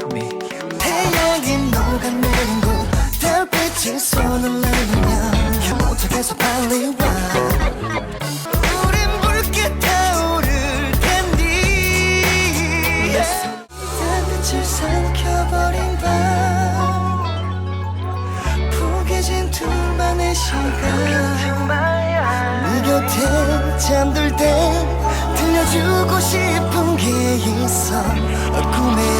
kill me. 태양이 녹아내린 곳. 달빛이 손을 내리면 도착해서 그 빨리 와. 우린 붉게 타오를 텐디. 달빛을 삼켜버린 밤. 포개진 둘만의 시간. 네 곁에 잠들 때 들려주고 싶은 게 있어 어, 꿈에